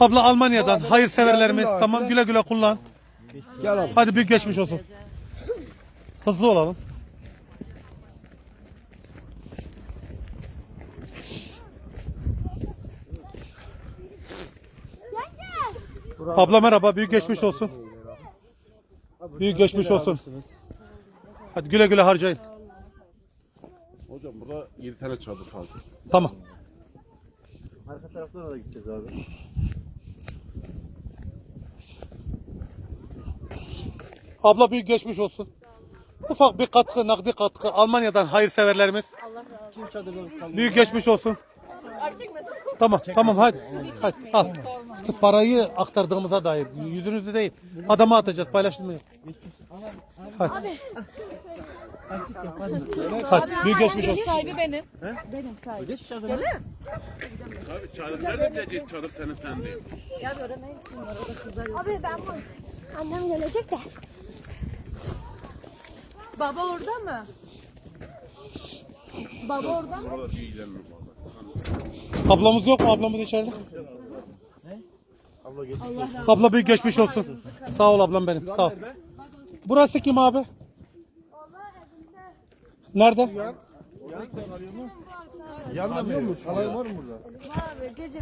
Abla Almanya'dan hayırseverlerimiz. Tamam güle güle kullan. Gel abi. Hadi büyük geçmiş olsun. Hızlı olalım. Abla merhaba, büyük geçmiş olsun. Büyük geçmiş olsun. Hadi güle güle harcayın. Hocam burada 7 tane çadır kaldı. Tamam. Arka taraflara da gideceğiz abi. Abla büyük geçmiş olsun. Ufak bir katkı, nakdi katkı. Almanya'dan hayırseverlerimiz. Kim çadırda kaldı? Büyük geçmiş olsun. Tamam, tamam hadi. Hadi al. Parayı aktardığımıza dair. Yüzünüzü değil. Adama atacağız, paylaşılmıyor. Hadi. Hadi, büyük geçmiş olsun. Sahibi benim. Benim sahibi. Çadırda. Abi çadır nerede bileceğiz çadır senin sen değil. Abi ben bu annem gelecek de. Baba orada mı? Baba orada mı? Ablamız yok mu? Ablamız içeride. Abla büyük geçmiş olsun. Sağ ol ablam benim. Sağ ol. Burası kim abi? Nerede? Yanmıyor mu? Alay var mı burada? Abi gece